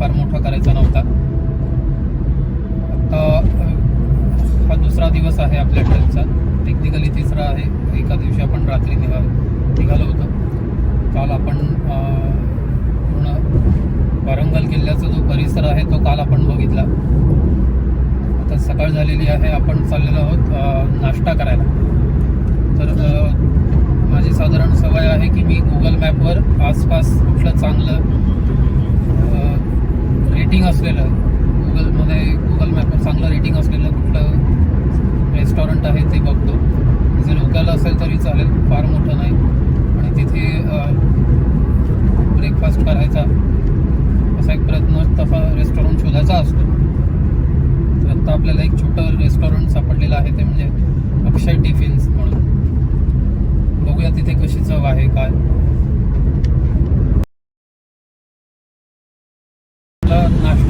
फार मोठा करायचा नव्हता. आता हा दुसरा दिवस आहे आपल्या ट्रेकचा टेक्निकली तिसरा आहे. एका दिवशी आपण रात्री निघा निघालो होतो. काल आपण पूर्ण वारंगल किल्ल्याचा जो परिसर आहे तो काल आपण बघितला. आता सकाळ झालेली आहे. आपण चाललेलो आहोत नाश्ता करायला. तर माझी साधारण सवय आहे की मी गुगल मॅपवर आसपास कुठलं चांगलं रेटिंग असलेलं. गुगलमध्ये गुगल मॅपवर चांगलं रेटिंग असलेलं कुठलं रेस्टॉरंट आहे ते बघतो. तिथे लोकल असेल तरी चालेल फार मोठं नाही. आणि तिथे ब्रेकफास्ट करायचा. असा एक प्रयत्न तसा रेस्टॉरंट शोधायचा असतो. तर आत्ता आपल्याला एक छोटं रेस्टॉरंट सापडलेलं आहे ते म्हणजे अक्षय टिफिन्स म्हणून. बघूया तिथे कशी चव आहे काय.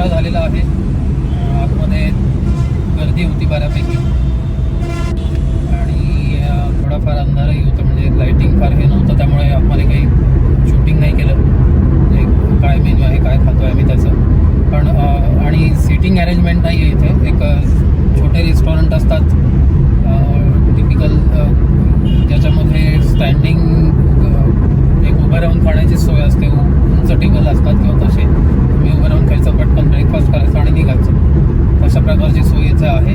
मोठा झालेला आहे. आतमध्ये गर्दी होती बऱ्यापैकी. आणि थोडाफार अंधारही होतं म्हणजे लाईटिंग फार हे नव्हतं त्यामुळे आतमध्ये काही शूटिंग नाही केलं म्हणजे काय मेन्यू आहे काय खातो आहे मी त्याचं पण अं, आणि सिटिंग अरेंजमेंट नाही आहे इथे एक अं, छोटे रेस्टॉरंट असतात टिपिकल ज्याच्यामध्ये स्टँडिंग एक उभं राहून खाण्याची सोय असते उ- उंच टेबल असतात किंवा तसे तुम्ही उभं राहून खायचं पटकन ब्रेकफास्ट करायचं आणि निघायचं अशा प्रकारची आहे.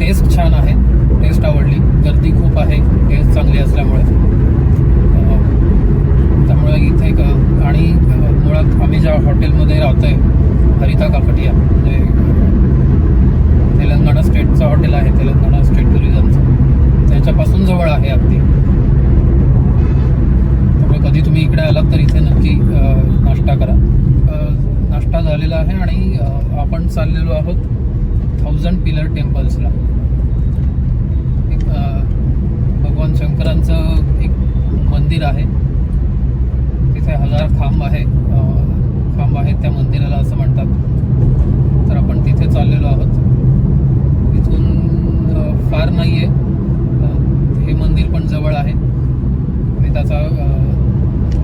टेस्ट छान आहे. टेस्ट आवडली. गर्दी खूप आहे. टेस्ट चांगली असल्यामुळे. त्यामुळे इथे एक आणि मुळात आम्ही ज्या हॉटेलमध्ये राहतोय हरिता काकटिया म्हणजे तेलंगणा स्टेटचं हॉटेल आहे. तेलंगणा स्टेट टुरिझमचं. त्याच्यापासून जवळ आहे अगदी. त्यामुळे कधी तुम्ही इकडे आलात तर इथे नक्की नाश्ता करा. नाश्ता झालेला आहे आणि आपण चाललेलो आहोत थाउजंड पिलर टेम्पल्सला एक भगवान शंकरांचं एक मंदिर आहे. तिथे हजार खांब आहे खांब आहेत त्या मंदिराला असं म्हणतात. तर आपण तिथे चाललेलो आहोत. इथून फार नाही आहे हे मंदिर पण जवळ आहे. मी त्याचा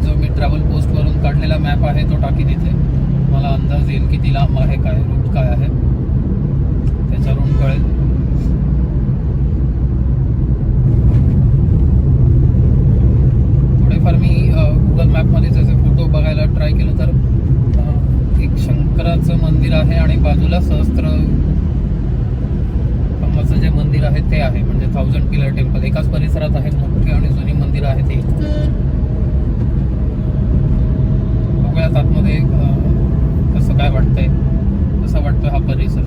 जो मी ट्रॅव्हल पोस्टवरून काढलेला मॅप आहे तो टाकी तिथे. मला अंदाज येईल किती लांब आहे काय रूट काय आहे. कळेल. थोडेफार मी गुगल मॅपमध्ये त्याचे फोटो बघायला ट्राय केलं तर एक शंकराचं मंदिर आहे आणि बाजूला सहस्त्र जे मंदिर आहे ते आहे. म्हणजे थाउजंड पिलर टेम्पल एकाच परिसरात आहे मोठी आणि जुनी मंदिर आहे ते. बघूयात आतमध्ये कसं काय वाटतंय. कसं वाटतोय हा परिसर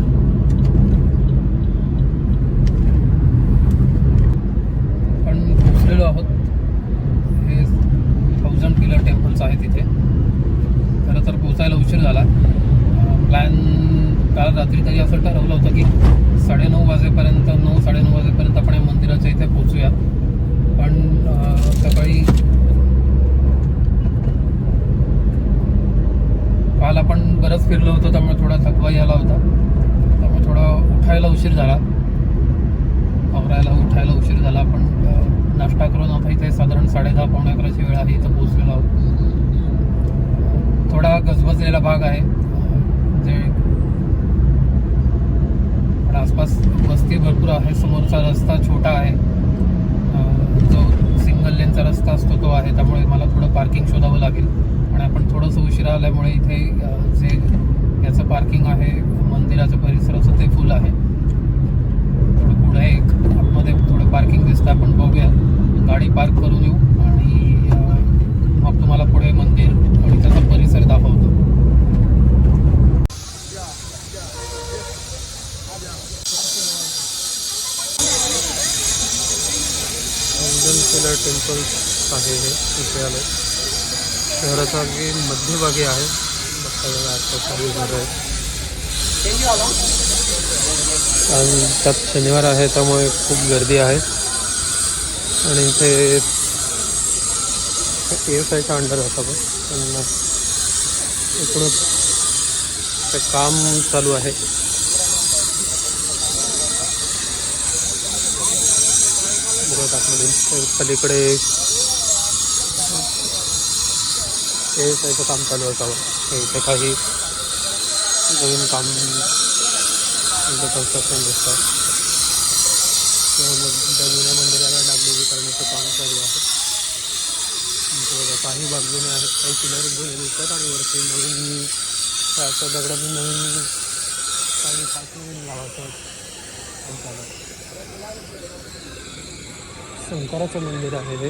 पण पोचलेलो आहोत हे थाउजंड पिलर टेम्पल्स आहे तिथे खरं तर पोचायला उशीर झाला प्लॅन काल रात्री तरी असं ठरवलं होतं की साडेनऊ वाजेपर्यंत नऊ साडेनऊ वाजेपर्यंत आपण या मंदिराच्या इथे पोचूया पण सकाळी काल आपण बरंच फिरलो होतो त्यामुळे थोडा थकवाही आला होता. त्यामुळे थोडा उठायला उशीर झाला. आवरायला उठायला उशीर झाला. आपण नाश्ता करून आता इथे साधारण साडेदहा पावणे अकराची वेळ आहे इथं पोहोचलेलो आहोत. थोडा गजबजलेला भाग आहे. जे पण आसपास वस्ती भरपूर आहे. समोरचा रस्ता छोटा आहे. जो सिंगल लेनचा रस्ता असतो तो आहे. त्यामुळे मला थोडं पार्किंग शोधावं लागेल. आणि आपण थोडंसं उशिरा आल्यामुळे इथे जे याचं पार्किंग आहे मंदिराचं परिसराचं ते फुल आहे. थोडं पुढे एक आतमध्ये थोडं पार्किंग दिसतं. आपण बघूया. गाडी पार्क करून येऊ आणि मग तुम्हाला पुढे मंदिर आणि त्याचा परिसर दाखवतो. गोल्डन टेम्पल आहे हे इथे आलं शहराच्या अगदी मध्यभागी आहे. चालू आणि त्यात शनिवार आहे त्यामुळे खूप गर्दी आहे. आणि इथे एस आयच्या अंडर होता पण पण ते काम चालू आहे. आतमधून पलीकडे एस त्याचं काम चालू असावं. हे इथे काही नवीन काम कन्स्ट्रक्शन दिसतं किंवा मग त्या जुन्या मंदिराला डागडुजी करण्याचं काम चालू आहे. बघा काही बाजूने आहेत काही पिलर जुने दिसतात आणि वरती नवीन असं दगडातून नवीन काही पाच नवीन लावायचं काम चालू शंकराचं मंदिर आहे हे.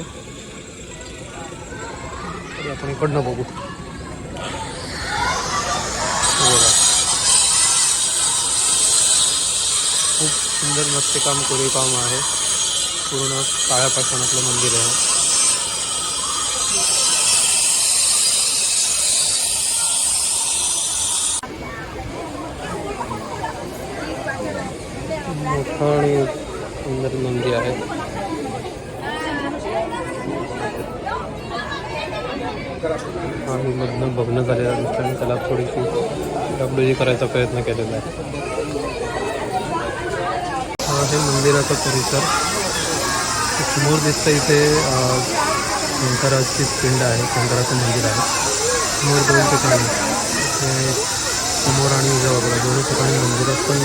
तरी आपण इकडनं बघू. खूप सुंदर नक्षीकाम कोरीव काम आहे. पूर्ण काळ्या पाषाणातलं मंदिर आहे. मोठं आणि सुंदर मंदिर आहे. आम्ही मधनं बघणं झालेलं त्याला थोडीशी डागडुजी करायचा प्रयत्न केलेला आहे. हा आहे मंदिराचा परिसर. समोर दिसतं इथे शंकराची पिंड आहे. शंकराचं मंदिर आहे. समोर दोन ठिकाणी. समोर आणि उजव्या वगैरे दोन्ही ठिकाणी मंदिरात पण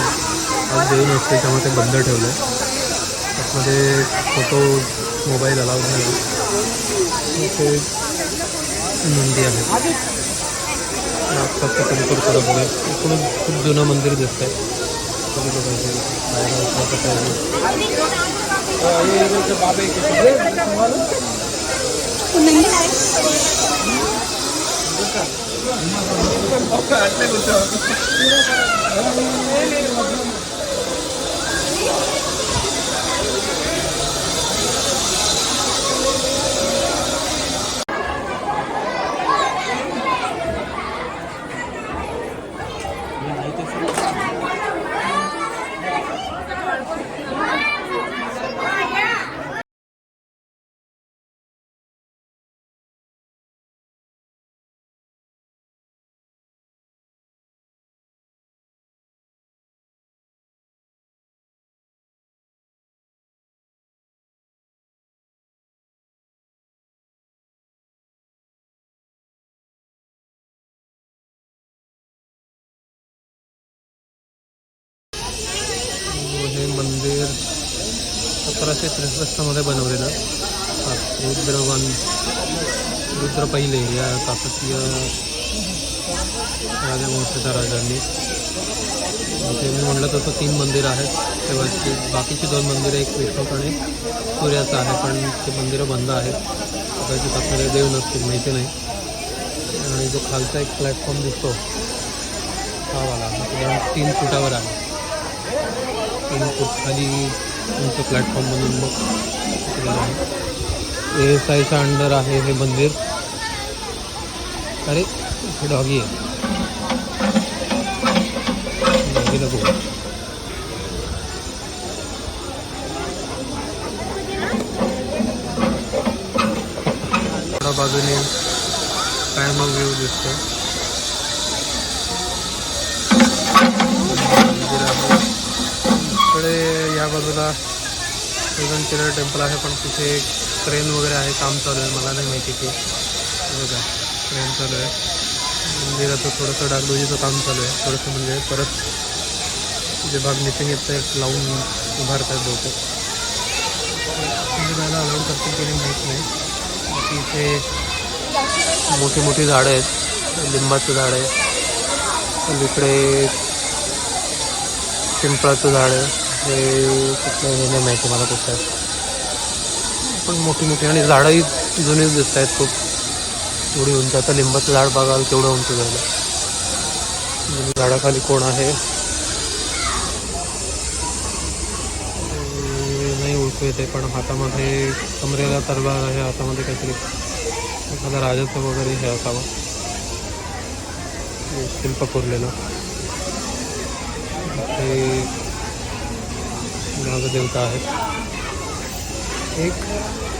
आज देऊन असते त्यामुळे ते बंद ठेवलं आहे मध्ये फोटो मोबाईल अलाउड नाही. ते नोंदी आहे. नागपाचं कणकर करत आहे इकडून खूप जुनं मंदिर दिसतंय. कधी बाहेर असं कसं आहे. ते त्रेसष्टमध्ये बनवलेलं. हा, रुद्रवन रुद्र पहिले या काकतीय राजवंशाच्या राजांनी. ते मी म्हटलं तसं तीन मंदिर आहेत. तेव्हा बाकीची दोन मंदिरं एक विष्णू आणि सूर्याचं आहे पण ते मंदिरं बंद आहेत. कदाचित आपल्याला देव नसतील माहिती नाही. आणि जो खालचा एक प्लॅटफॉर्म दिसतो हा वाला तीन फुटावर आहे. तीन फूट खाली तुमचं प्लॅटफॉर्म म्हणून मग ए एस आयच्या अंडर आहे हे मंदिर. अरे हे डॉगी आहे. डॉगीला बघू. बाजूने काय मग व्ह्यू दिसतो या बाजूला वेगन किलर टेम्पल आहे पण तिथे क्रेन वगैरे आहे काम चालू आहे मला नाही माहिती की बघा ट्रेन चालू आहे. मंदिराचं थोडंसं डागडोजीचं काम चालू आहे थोडंसं म्हणजे परत जे भाग मिसिंग आहेत ते लावून उभारत आहेत बहुतेक. म्हणजे जायला अलाउड करतील की नाही माहीत नाही. बाकी इथे मोठी मोठी झाडं आहेत लिंबाचं झाड आहे. इकडे पिंपळाचं झाड आहे. हे कुठलं हे नाही माहिती मला कुठलं. पण मोठी मोठी आणि झाडंही जुनीच दिसत आहेत खूप. एवढी उंच. आता लिंबाचं झाड बघाल तेवढं उंच झालं आणि झाडाखाली कोण आहे? नाही ओळखू येते पण हातामध्ये कमरेला तलवार आहे हातामध्ये काहीतरी एखादा राजाचं वगैरे हे असावं. शिल्प कोरलेलं. ते नागदेवता आहेत. एक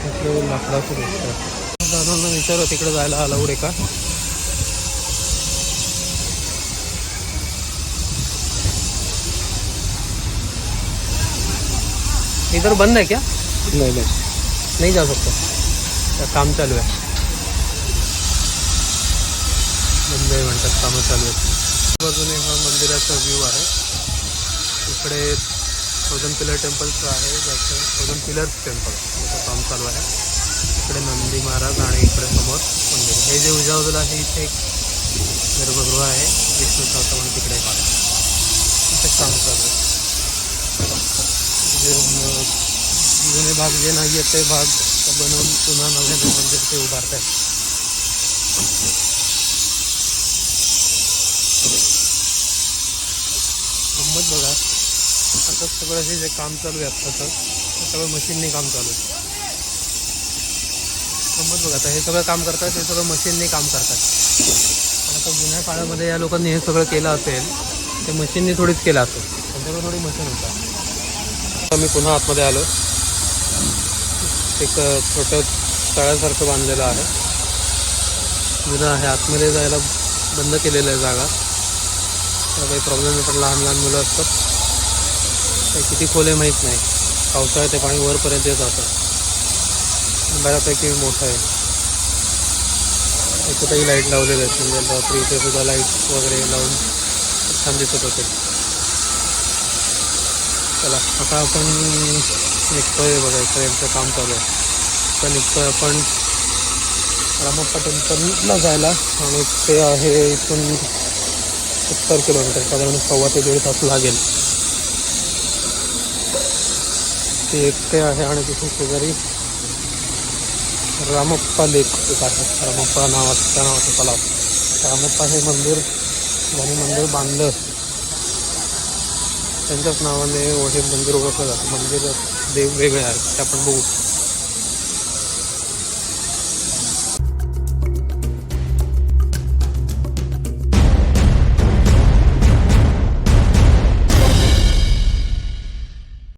आपलं लाकडाचं दिसतं दादांना विचारू तिकडे जायला अलाउड आहे का? इधर बंद है क्या? नहीं नहीं. नहीं जा सकते काम चालू आहे. बंद आहे म्हणतात कामं चालू आहेत. बाजूने हा मंदिराचा व्ह्यू आहे. इकडे थाउजंड पिलर टेम्पलचं आहे ज्याचं थाउजंड पिलर्स टेम्पल त्याचं काम चालू आहे. इकडे नंदी महाराज आणि इकडे समोर मंदिर. हे जे उजव्या बाजूला आहे इथे एक गर्भगृह आहे. विष्णू म्हणून तिकडे एक आहे. इथे काम चालू आहे. जे जुने भाग जे नाही आहेत ते भाग बनवून पुन्हा नव्याने मंदिर ते उभारत आहेत गंमत बघा. आता सगळं हे जे काम चालू आहे आत्ताचं ते सगळं मशीनने काम चालू आहे. गंमत बघा आता हे सगळं काम करतात हे सगळं मशीनने काम करतात. आता जुन्या काळामध्ये या लोकांनी हे सगळं केलं असेल ते मशीनने थोडीच केलं असेल. त्यांच्याकडे थोडी मशीन होता. आता मी पुन्हा आतमध्ये आलो. एक छोटं तळ्यासारखं बांधलेलं आहे. जुनं आहे आतमध्ये जायला बंद केलेलं आहे जागा. काही प्रॉब्लेम नाही लहान लहान मुलं असतात. ते किती खोल आहे माहीत नाही. पावसाळ्यात ते पाणी वरपर्यंत येत राहतं. बऱ्यापैकी मोठं आहे. इथेही लाइट लावलेली आहेत. म्हणजे रात्री इथे सुद्धा लाइट वगैरे लावून छान दिसत होते. चला आता आपण निघतोय बघा इकडे यांचं काम चालू आहे. आता निघतोय आपण रामप्पा जायला. आणि ते आहे इथून सत्तर किलोमीटर साधारण सव्वा ते दीड तास लागेल. ते एकटे आहे आणि तिथे शेजारी रामप्पा लेक एक आहे. रामप्पा नावाचं त्या नावाचं तलाव. रामप्पा हे मंदिर ज्यांनी मंदिर बांधलं. त्यांच्याच नावाने हे मंदिर ओळखलं जातं. मंदिर देव वेगळे आहेत ते आपण बघू.